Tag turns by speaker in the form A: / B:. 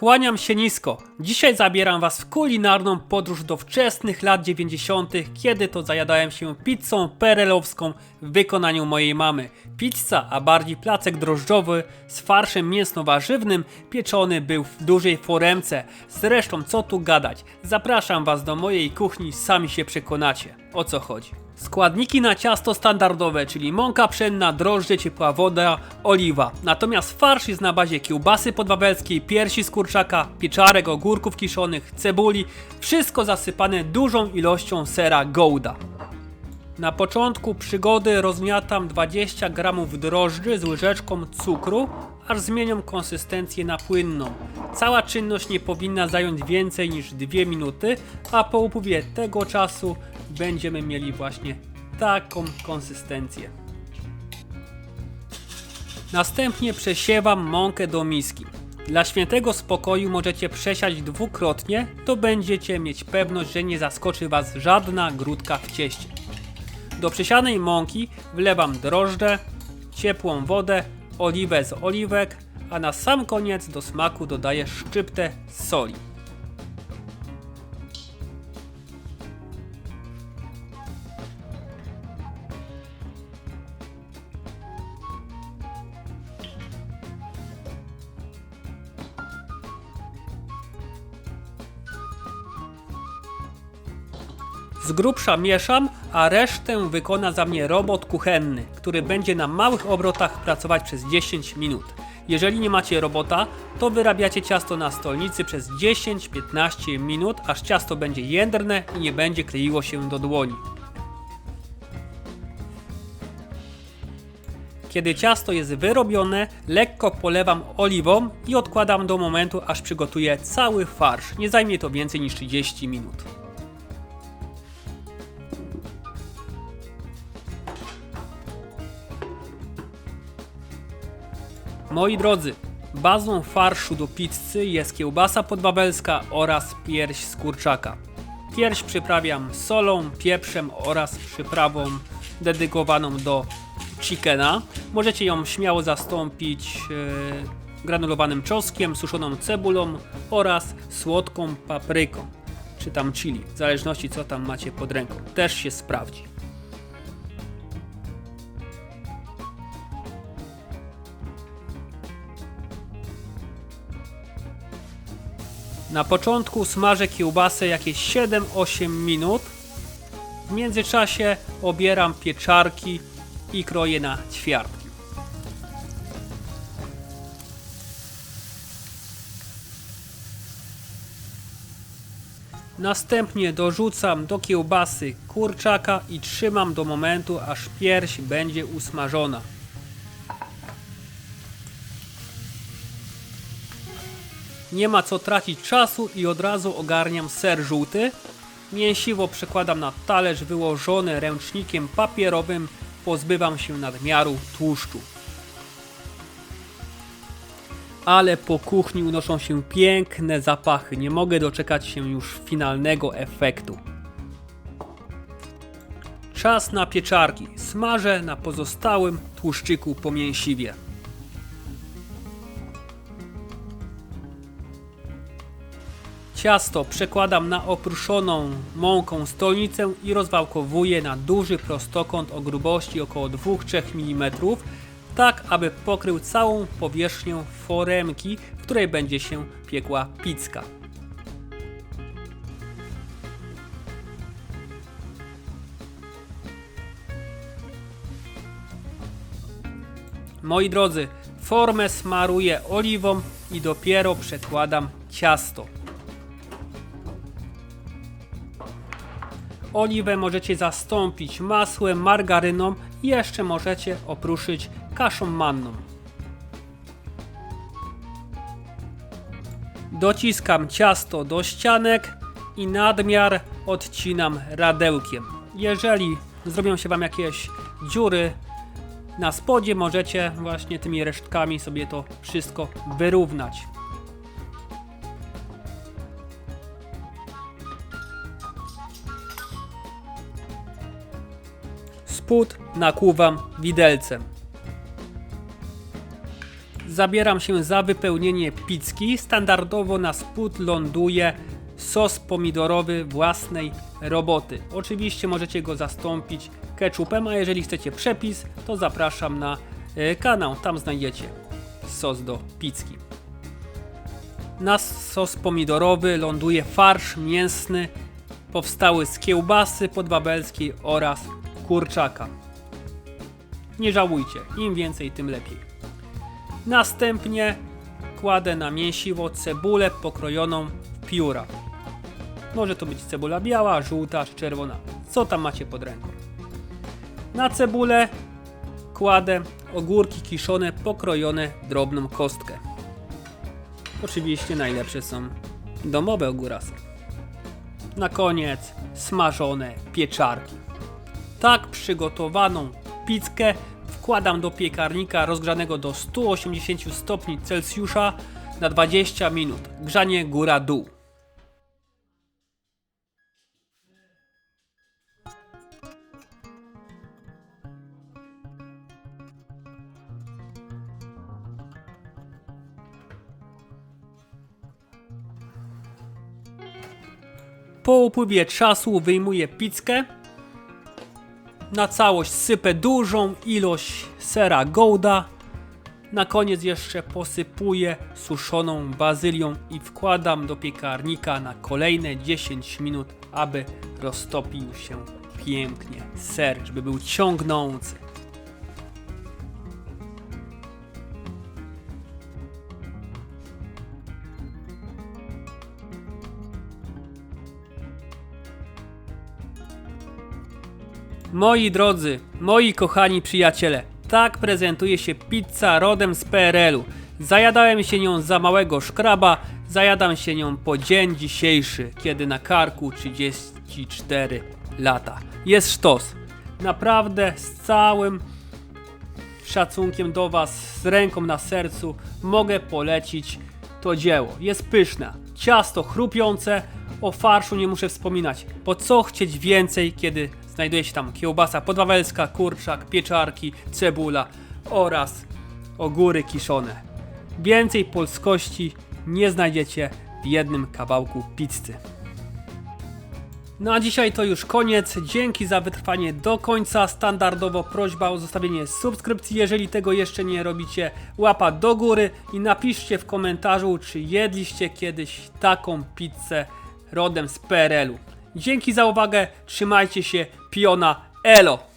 A: Kłaniam się nisko. Dzisiaj zabieram Was w kulinarną podróż do wczesnych lat 90., kiedy to zajadałem się pizzą perelowską w wykonaniu mojej mamy. Pizza, a bardziej placek drożdżowy z farszem mięsno-warzywnym pieczony był w dużej foremce. Zresztą co tu gadać. Zapraszam Was do mojej kuchni, sami się przekonacie o co chodzi. Składniki na ciasto standardowe, czyli mąka pszenna, drożdże, ciepła woda, oliwa. Natomiast farsz jest na bazie kiełbasy podwawelskiej, piersi z kurczaka, pieczarek, ogórków kiszonych, cebuli. Wszystko zasypane dużą ilością sera Gouda. Na początku przygody rozmiatam 20 gramów drożdży z łyżeczką cukru, aż zmienią konsystencję na płynną. Cała czynność nie powinna zająć więcej niż 2 minuty, a po upływie tego czasu będziemy mieli właśnie taką konsystencję. Następnie przesiewam mąkę do miski. Dla świętego spokoju możecie przesiać dwukrotnie, to będziecie mieć pewność, że nie zaskoczy Was żadna grudka w cieście. Do przesianej mąki wlewam drożdże, ciepłą wodę, oliwę z oliwek, a na sam koniec do smaku dodaję szczyptę soli. Z grubsza mieszam, a resztę wykona za mnie robot kuchenny, który będzie na małych obrotach pracować przez 10 minut. Jeżeli nie macie robota, to wyrabiacie ciasto na stolnicy przez 10-15 minut, aż ciasto będzie jędrne i nie będzie kleiło się do dłoni. Kiedy ciasto jest wyrobione, lekko polewam oliwą i odkładam do momentu, aż przygotuję cały farsz. Nie zajmie to więcej niż 30 minut. Moi drodzy, bazą farszu do pizzy jest kiełbasa podwawelska oraz pierś z kurczaka. Pierś przyprawiam solą, pieprzem oraz przyprawą dedykowaną do chickena. Możecie ją śmiało zastąpić e, granulowanym czosnkiem, suszoną cebulą oraz słodką papryką, czy tam chili, w zależności co tam macie pod ręką. Też się sprawdzi. Na początku smażę kiełbasę jakieś 7-8 minut. W międzyczasie obieram pieczarki i kroję na ćwiartki. Następnie dorzucam do kiełbasy kurczaka i trzymam do momentu, aż pierś będzie usmażona. Nie ma co tracić czasu i od razu ogarniam ser żółty. Mięsiwo przekładam na talerz wyłożony ręcznikiem papierowym. Pozbywam się nadmiaru tłuszczu. Ale po kuchni unoszą się piękne zapachy. Nie mogę doczekać się już finalnego efektu. Czas na pieczarki. Smażę na pozostałym tłuszczyku po mięsiwie. Ciasto przekładam na opruszoną mąką stolnicę i rozwałkowuję na duży prostokąt o grubości około 2-3 mm, tak aby pokrył całą powierzchnię foremki, w której będzie się piekła pizka. Moi drodzy, formę smaruję oliwą i dopiero przekładam ciasto. Oliwę możecie zastąpić masłem, margaryną i jeszcze możecie opruszyć kaszą manną. Dociskam ciasto do ścianek i nadmiar odcinam radełkiem. Jeżeli zrobią się Wam jakieś dziury na spodzie, możecie właśnie tymi resztkami sobie to wszystko wyrównać. Spód nakłuwam widelcem. Zabieram się za wypełnienie pizzki. Standardowo na spód ląduje sos pomidorowy własnej roboty. Oczywiście możecie go zastąpić ketchupem, a jeżeli chcecie przepis, to zapraszam na e, kanał. Tam znajdziecie sos do pizzki. Na sos pomidorowy ląduje farsz mięsny powstały z kiełbasy podwabelskiej oraz kurczaka. Nie żałujcie, im więcej, tym lepiej. Następnie kładę na mięsiwo cebulę pokrojoną w pióra. Może to być cebula biała, żółta czy czerwona. Co tam macie pod ręką? Na cebulę kładę ogórki kiszone pokrojone drobną kostkę. Oczywiście najlepsze są domowe ogórasy. Na koniec smażone pieczarki. Tak przygotowaną pizzkę wkładam do piekarnika rozgrzanego do 180 stopni Celsjusza na 20 minut. Grzanie góra-dół. Po upływie czasu wyjmuję pizzkę. Na całość sypę dużą ilość sera Gouda. Na koniec jeszcze posypuję suszoną bazylią i wkładam do piekarnika na kolejne 10 minut, aby roztopił się pięknie ser, żeby był ciągnący. Moi drodzy, moi kochani przyjaciele, tak prezentuje się pizza rodem z PRL-u. Zajadałem się nią za małego szkraba, zajadam się nią po dzień dzisiejszy, kiedy na karku 34 lata. Jest sztos. Naprawdę z całym szacunkiem do Was, z ręką na sercu, mogę polecić to dzieło. Jest pyszne, ciasto chrupiące, o farszu nie muszę wspominać, bo co chcieć więcej, kiedy znajduje się tam kiełbasa podwawelska, kurczak, pieczarki, cebula oraz ogóry kiszone. Więcej polskości nie znajdziecie w jednym kawałku pizzy. No a dzisiaj to już koniec. Dzięki za wytrwanie do końca. Standardowo prośba o zostawienie subskrypcji, jeżeli tego jeszcze nie robicie. Łapa do góry i napiszcie w komentarzu, czy jedliście kiedyś taką pizzę rodem z PRL-u. Dzięki za uwagę, trzymajcie się, piona, elo!